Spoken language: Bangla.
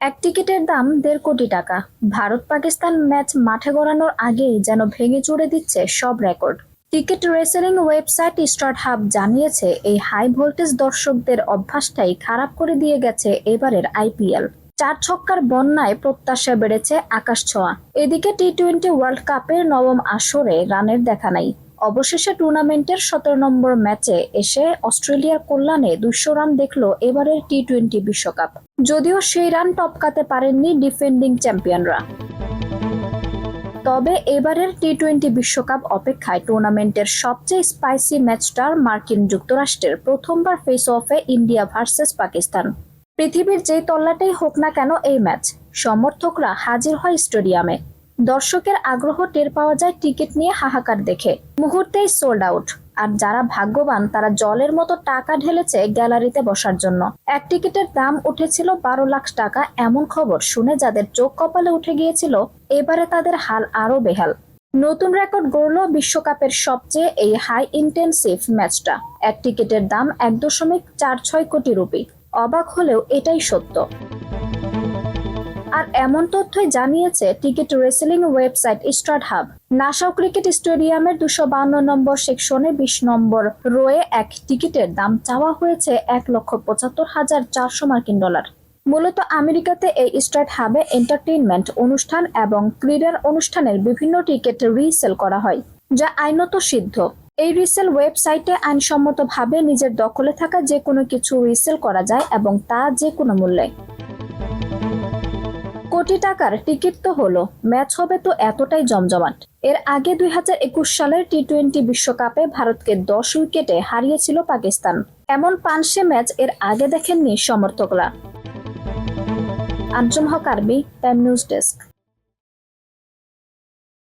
এক টিকিটের দাম দেড় কোটি টাকা। ভারত পাকিস্তান ম্যাচ মাঠে গড়ানোর আগেই যেন ভেঙে চুরে দিচ্ছে সব record. Ticket reselling website StubHub জানিয়েছে, এই হাই ভোল্টেজ দর্শকদের অভ্যাসটাই খারাপ করে দিয়ে গেছে এবারের আইপিএল। চার ছক্কার বন্যায় প্রত্যাশা বেড়েছে আকাশ ছোঁয়া। এদিকে টি টোয়েন্টি ওয়ার্ল্ড কাপের নবম আসরে রানের দেখা নাই। অবশেষে টুর্নামেন্টের সতেরো নম্বর ম্যাচে এসে অস্ট্রেলিয়ার কল্যাণে দুশো রান দেখল এবারের টি টোয়েন্টি বিশ্বকাপ। যদিও সেই রান টপকাতে পারেননি ডিফেন্ডিং চ্যাম্পিয়নরা। তবে এবারের টি টোয়েন্টি বিশ্বকাপ অপেক্ষায় টুর্নামেন্টের সবচেয়ে স্পাইসি ম্যাচটার মার্কিন যুক্তরাষ্ট্রের প্রথমবার ফেস অফে ইন্ডিয়া ভার্সেস পাকিস্তান। পৃথিবীর যে তল্লাটাই হোক না কেন এই ম্যাচ, সমর্থকরা হাজির হয় স্টেডিয়ামে। দর্শকের আগ্রহ টের পাওয়া যায় টিকিট নিয়ে হাহাকার দেখে। মুহূর্তেই সোল্ড আউট আর যারা ভাগ্যবান, তারা জলের মতো টাকা ঢেলেছে গ্যালারিতে বসার জন্য। এক টিকিটের দাম উঠেছিল বারো লাখ টাকা এমন খবর শুনে যাদের চোখ কপালে উঠে গিয়েছিল, এবারে তাদের হাল আরও বেহাল। নতুন রেকর্ড গড়ল বিশ্বকাপের সবচেয়ে এই হাই ইন্টেন্সিভ ম্যাচটা এক টিকিটের দাম এক দশমিক চার ছয় কোটি রুপি। অবাক হলেও এটাই সত্য। আর এমন তথ্যই জানিয়েছে ticket reselling website StubHub. Nassau cricket স্টেডিয়ামের দুশো বান্ন নম্বর সেকশনে বিশ নম্বর রোয়ে এক টিকিটের দাম চাওয়া হয়েছে এক লক্ষ পঁচাত্তর হাজার চারশো মার্কিন ডলার। মূলত আমেরিকাতে এই স্টার্ট হাবে এন্টারটেইনমেন্ট অনুষ্ঠান এবং ক্রীড়ার অনুষ্ঠানের বিভিন্ন টিকিট রিসেল করা হয়, যা আইনত সিদ্ধ। এই রিসেল ওয়েবসাইটে আইনসম্মতভাবে নিজের দখলে থাকা যে কোনো কিছু রিসেল করা যায় এবং তা যে কোনো মূল্যে। কোটি টাকার টিকিট তো হলো, ম্যাচ হবে তো এতটাই জমজমাট। এর আগে দুই হাজার একুশ সালের টি টোয়েন্টি বিশ্বকাপে ভারতকে দশ উইকেটে হারিয়েছিল পাকিস্তান। এমন পাঁচশে ম্যাচ এর আগে দেখেননি সমর্থকরা। আঞ্জুম হক আরবি টাইম নিউজ ডেস্ক।